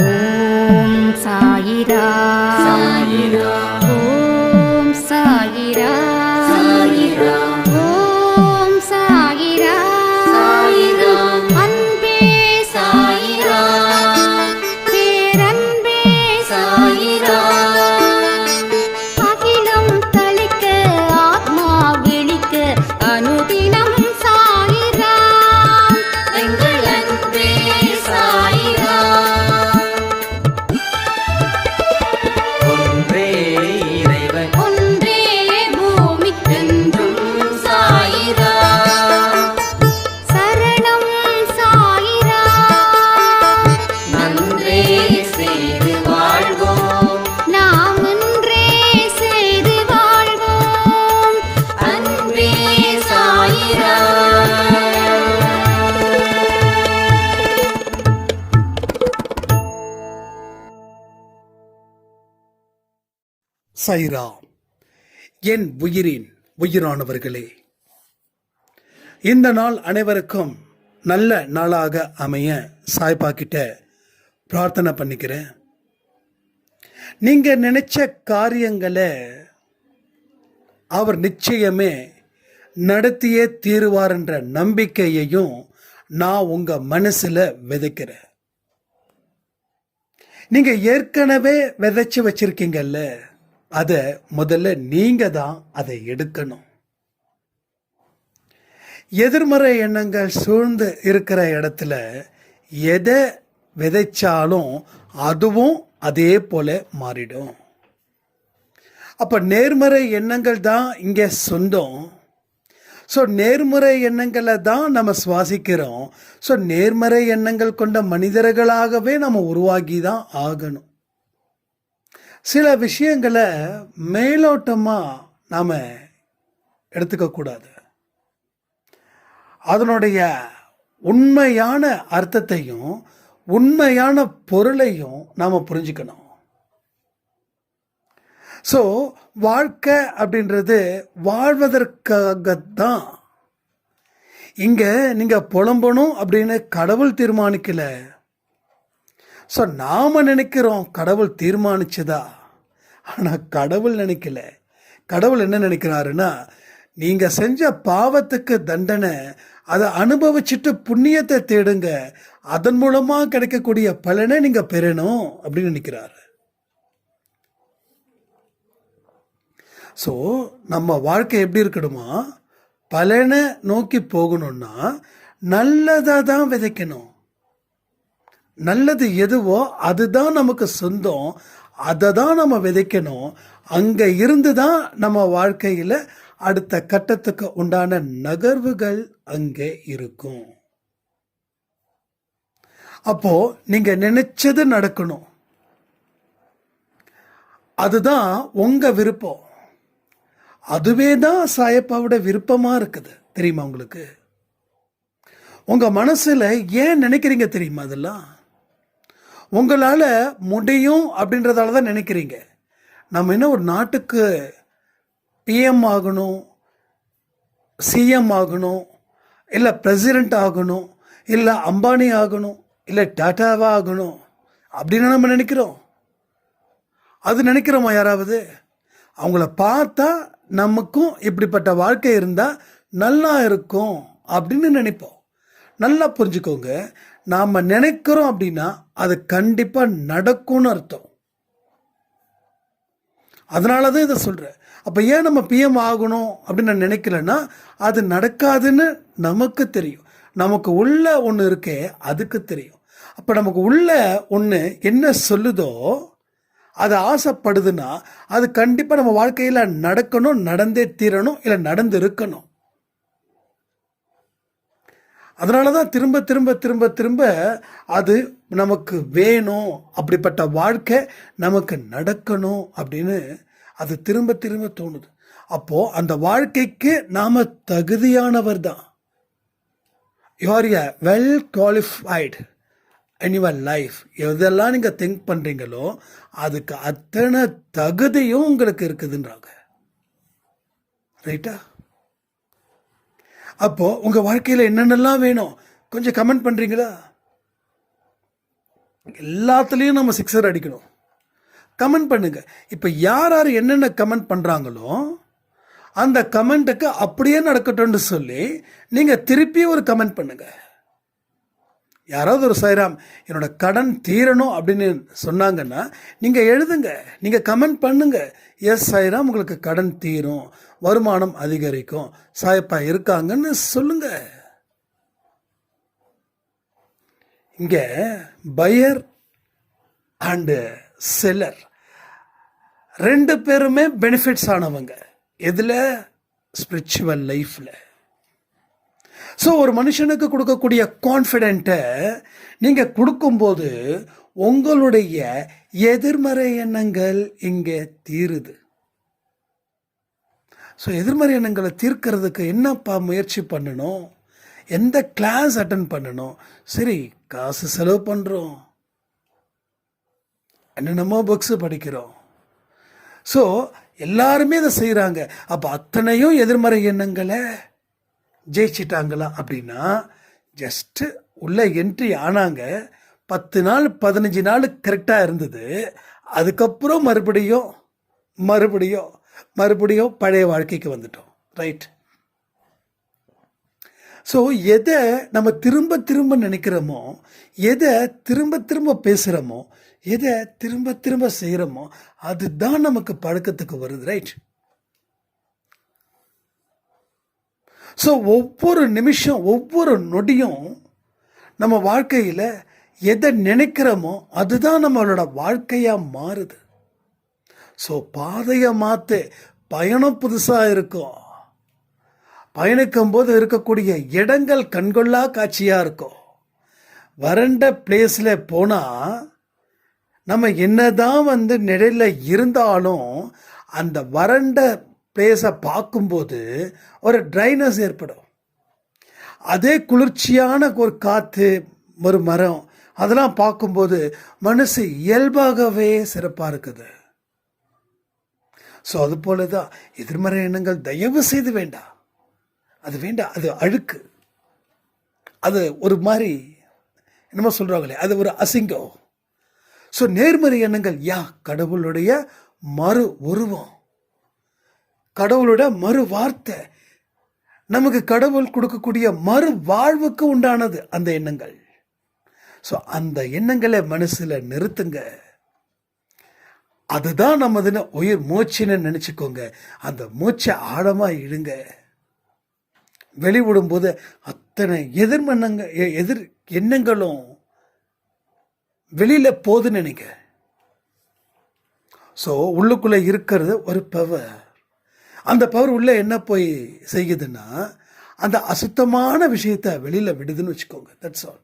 ஓம் சாயிரா சைரா என் உயிரின் உயிரானவர்களே. இந்த நாள் அனைவருக்கும் நல்ல நாளாக அமைய சாய்பா கிட்ட பிரார்த்தனை பண்ணிக்கிறேன். நீங்க நினைச்ச காரியங்களை அவர் நிச்சயமே நடத்தியே தீருவார்ன்ற நம்பிக்கையையும் நான் உங்க மனசுல விதைக்கிறேன். நீங்க ஏற்கனவே விதைச்சு வச்சிருக்கீங்கல்ல? அதை முதல்ல நீங்க தான் அதை எடுக்கணும். எதிர்மறை எண்ணங்கள் சூழ்ந்து இருக்கிற இடத்துல எதை விதைச்சாலும் அதுவும் அதே போல மாறிடும். அப்ப நேர்மறை எண்ணங்கள் தான் இங்க சொந்தம். ஸோ நேர்மறை எண்ணங்களை தான் நம்ம சுவாசிக்கிறோம். ஸோ நேர்மறை எண்ணங்கள் கொண்ட மனிதர்களாகவே நம்ம உருவாகி தான் ஆகணும். சில விஷயங்களை மேலோட்டமாக நாம் எடுத்துக்கக்கூடாது அதனுடைய உண்மையான அர்த்தத்தையும் உண்மையான பொருளையும் நாம் புரிஞ்சுக்கணும். ஸோ வாழ்க்கை அப்படின்றது வாழ்வதற்காகத்தான். இங்கே நீங்கள் புலம்பணும் அப்படின்னு கடவுள் தீர்மானிக்கலை. ஸோ நாம் நினைக்கிறோம் கடவுள் தீர்மானிச்சதா? ஆனால் கடவுள் நினைக்கல. கடவுள் என்ன நினைக்கிறாருன்னா நீங்கள் செஞ்ச பாவத்துக்கு தண்டனை அதை அனுபவிச்சுட்டு புண்ணியத்தை தேடுங்க. அதன் மூலமாக கிடைக்கக்கூடிய பலனை நீங்கள் பெறணும் அப்படின்னு நினைக்கிறாரு. ஸோ நம்ம வாழ்க்கை எப்படி இருக்கணுமா? பலனை நோக்கி போகணும்னா நல்லதாக தான் விதைக்கணும். நல்லது எதுவோ அதுதான் நமக்கு சொந்தம். அதை தான் நம்ம விதைக்கணும். அங்கே இருந்து தான் நம்ம வாழ்க்கையில் அடுத்த கட்டத்துக்கு உண்டான நகர்வுகள் அங்கே இருக்கும். அப்போ நீங்க நினைச்சது நடக்கணும். அதுதான் உங்க விருப்பம். அதுவே தான் சாயப்பாவோட விருப்பமா இருக்குது. தெரியுமா உங்களுக்கு? உங்க மனசுல ஏன் நினைக்கிறீங்க தெரியுமா அதெல்லாம்? உங்களால் முடியும் அப்படின்றதால தான் நினைக்கிறீங்க. நம்ம என்ன ஒரு நாட்டுக்கு பிஎம் ஆகணும் சிஎம் ஆகணும் இல்லை பிரசிடெண்ட் ஆகணும் இல்லை அம்பானி ஆகணும் இல்லை டாட்டாவாக ஆகணும் அப்படின்னு நம்ம நினைக்கிறோம். அது நினைக்கிறோமா யாராவது? அவங்கள பார்த்தா நமக்கும் இப்படிப்பட்ட வாழ்க்கை இருந்தால் நல்லா இருக்கும் அப்படின்னு நினைப்போம். நல்லா புரிஞ்சுக்கோங்க. நாம் நினைக்கிறோம் அப்படின்னா அது கண்டிப்பாக நடக்கும்னு அர்த்தம். அதனால தான் இதை சொல்கிறேன் அப்போ ஏன் நம்ம பிஎம் ஆகணும் அப்படின்னு நான் நினைக்கலன்னா அது நடக்காதுன்னு நமக்கு தெரியும். நமக்கு உள்ள ஒன்று இருக்கே அதுக்கு தெரியும். அப்போ நமக்கு உள்ள ஒன்று என்ன சொல்லுதோ அது ஆசைப்படுதுன்னா அது கண்டிப்பாக நம்ம வாழ்க்கையில் நடக்கணும் நடந்தே தீரணும் இல்லை நடந்து இருக்கணும் அதனால தான் திரும்ப திரும்ப திரும்ப திரும்ப அது நமக்கு வேணும். அப்படிப்பட்ட வாழ்க்கை நமக்கு நடக்கணும் அப்படின்னு அது திரும்ப திரும்ப தோணுது. அப்போது அந்த வாழ்க்கைக்கு நாம் தகுதியானவர் தான் you are a well qualified in your life எதெல்லாம் நீங்கள் திங்க் பண்ணுறீங்களோ அதுக்கு அத்தனை தகுதியும் உங்களுக்கு இருக்குதுன்றாங்க. ரைட்டா அப்போ உங்க வாழ்க்கையில் என்னென்னலாம் வேணும்? கொஞ்சம் கமெண்ட் பண்றீங்களா? எல்லாத்துலேயும் நம்ம சிக்ஸர் அடிக்கணும். கமெண்ட் பண்ணுங்க. இப்போ யார் யார் என்னென்ன கமெண்ட் பண்ணுறாங்களோ அந்த கமெண்ட்டுக்கு அப்படியே நடக்கட்டும்னு சொல்லி நீங்கள் திருப்பி ஒரு கமெண்ட் பண்ணுங்க. யாராவது ஒரு சைராம் என்னோட கடன் தீரணும் அப்படின்னு சொன்னாங்கன்னா நீங்கள் எழுதுங்க. நீங்கள் கமெண்ட் பண்ணுங்க. எஸ் சைராம் உங்களுக்கு கடன் தீரும். வருமானம் அதிகரிக்கும். சாயப்பா இருக்காங்கன்னு சொல்லுங்க. இங்கே பையர் அண்டு செல்லர். ரெண்டு பேருமே பெனிஃபிட்ஸ் ஆனவங்க. எதில்? ஸ்பிரிச்சுவல் லைஃப்பில் ஸோ ஒரு மனுஷனுக்கு கொடுக்கக்கூடிய கான்ஃபிடென்ட்டை நீங்கள் கொடுக்கும்போது உங்களுடைய எதிர்மறை எண்ணங்கள் இங்கே தீருது. ஸோ எதிர்மறை எண்ணங்களை தீர்க்கறதுக்கு என்னப்பா முயற்சி பண்ணணும்? எந்த கிளாஸ் அட்டன் பண்ணணும்? சரி காசு செலவு பண்ணுறோம் என்னென்னமோ புக்ஸு படிக்கிறோம். ஸோ எல்லாருமே இதை செய்கிறாங்க அப்போ அத்தனையும் எதிர்மறை எண்ணங்களை ஜெயிச்சிட்டாங்களா அப்படின்னா ஜஸ்ட்டு உள்ளே என்ட்ரி ஆனாங்க. பத்து நாள் பதினஞ்சு நாள் கரெக்டாக இருந்தது. அதுக்கப்புறம் மறுபடியும் மறுபடியும் மறுபடியும் பழைய வாழ்க்கைக்கு வந்துட்டோம். ரைட் ஸோ எதை நம்ம திரும்ப திரும்ப நினைக்கிறோமோ எதை திரும்ப திரும்ப பேசுகிறோமோ எதை திரும்ப திரும்ப செய்கிறோமோ அதுதான் நமக்கு பழக்கத்துக்கு வருது. ரைட் ஸோ ஒவ்வொரு நிமிஷம் ஒவ்வொரு நொடியும் நம்ம வாழ்க்கையில் எதை நினைக்கிறோமோ அதுதான் நம்மளோட வாழ்க்கையாக மாறுது. ஸோ பாதையை மாற்று பயணம் புதுசாக இருக்கும். பயணிக்கும் போது இருக்கக்கூடிய இடங்கள் கண்கொள்ளா காட்சியாக இருக்கும். வறண்ட பிளேஸில் போனால் நம்ம என்னதான் வந்து நிழலில் இருந்தாலும் அந்த வறண்ட பிளேஸை பார்க்கும்போது ஒரு ட்ரைனஸ் ஏற்படும். அதே குளிர்ச்சியான ஒரு காற்று ஒரு மரம் அதெல்லாம் பார்க்கும்போது மனசு இயல்பாகவே சிறப்பாக இருக்குது. ஸோ அது போல தான் எதிர்மறை எண்ணங்கள் தயவு செய்து வேண்டாம் அது வேண்டாம் அது அழுக்கு. அது ஒரு மாதிரி என்னமோ சொல்கிறாங்களே அது ஒரு அசிங்கம். ஸோ நேர்மறை எண்ணங்கள் யா கடவுளுடைய மறு உருவம். கடவுளோட மறு வார்த்தை. நமக்கு கடவுள் கொடுக்கக்கூடிய மறு வாழ்வுக்கு உண்டானது அந்த எண்ணங்கள். ஸோ அந்த எண்ணங்களை மனசில் நிறுத்துங்க. அதுதான் நமதுன்னு உயிர் மூச்சுன்னு நினச்சிக்கோங்க. அந்த மூச்சை ஆழமாக இழுங்க. வெளிவிடும்போது அத்தனை எதிர்மன்னங்க எ- எதிர் எண்ணங்களும் வெளியில் போகுதுன்னு நினைக்க ஸோ உள்ளுக்குள்ளே இருக்கிறது ஒரு பவர் அந்த பவர் உள்ளே என்ன போய் செய்யுதுன்னா அந்த அசுத்தமான விஷயத்தை வெளியில் விடுதுன்னு வச்சுக்கோங்க. தட்ஸ் ஆல்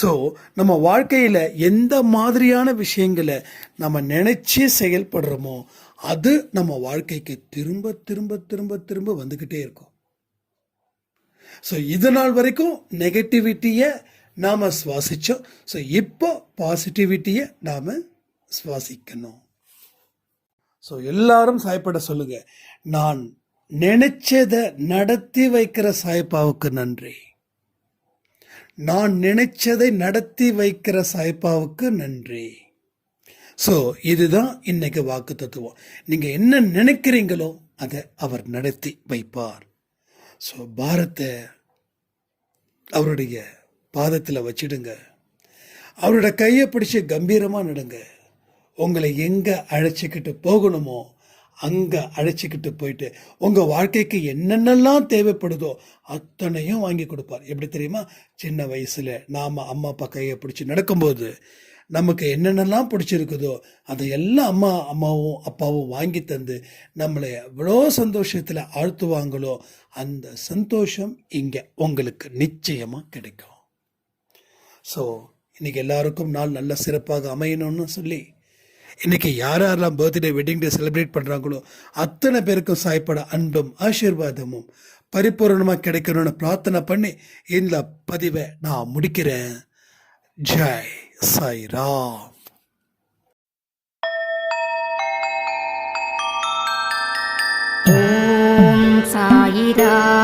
ஸோ நம்ம வாழ்க்கையில் எந்த மாதிரியான விஷயங்களை நம்ம நினச்சி செயல்படுறோமோ அது நம்ம வாழ்க்கைக்கு திரும்ப திரும்ப திரும்ப திரும்ப வந்துக்கிட்டே இருக்கும். ஸோ இது நாள் வரைக்கும் நெகட்டிவிட்டியை நாம் சுவாசித்தோம் ஸோ இப்போ பாசிட்டிவிட்டியை நாம் சுவாசிக்கணும். ஸோ எல்லாரும் சாய்ப்பட சொல்லுங்க. நான் நினைச்சதை நடத்தி வைக்கிற சாய்ப்பாவுக்கு நன்றி. நான் நினைச்சதை நடத்தி வைக்கிற சாய்ப்பாவுக்கு நன்றி. ஸோ இதுதான் இன்னைக்கு வாக்கு தத்துவம். நீங்கள் என்ன நினைக்கிறீங்களோ அதை அவர் நடத்தி வைப்பார். ஸோ பாரத்தை அவருடைய பாதத்தில் வச்சிடுங்க. அவரோட கையை பிடிச்சி கம்பீரமாக நடுங்க. உங்களை எங்கே அழைச்சிக்கிட்டு போகணுமோ அங்கே அழைச்சிக்கிட்டு போயிட்டு உங்கள் வாழ்க்கைக்கு என்னென்னலாம் தேவைப்படுதோ அத்தனையும் வாங்கி கொடுப்பார். எப்படி தெரியுமா? சின்ன வயசில் நாம் அம்மா அப்பா கையை பிடிச்சி நடக்கும்போது நமக்கு என்னென்னலாம் பிடிச்சிருக்குதோ அதையெல்லாம் அம்மா அம்மாவும் அப்பாவும் வாங்கி தந்து நம்மளை எவ்வளோ சந்தோஷத்தில் ஆழ்த்துவாங்களோ அந்த சந்தோஷம் இங்கே உங்களுக்கு நிச்சயமாக கிடைக்கும். ஸோ இன்றைக்கி எல்லாருக்கும் நாள் நல்ல சிறப்பாக அமையணும்னு சொல்லி இன்னைக்கு யார் யாரெல்லாம் பர்த்டே வெட்டிங் டே செலிப்ரேட் பண்ணுறாங்களோ அத்தனை பேருக்கும் சாய்ப்பட அன்பும் ஆசீர்வாதமும் பரிபூர்ணமாக கிடைக்கணும்னு பிரார்த்தனை பண்ணி இந்த பதிவை நான் முடிக்கிறேன். ஜெய் சாய்ராம். ஓம் சாயிரா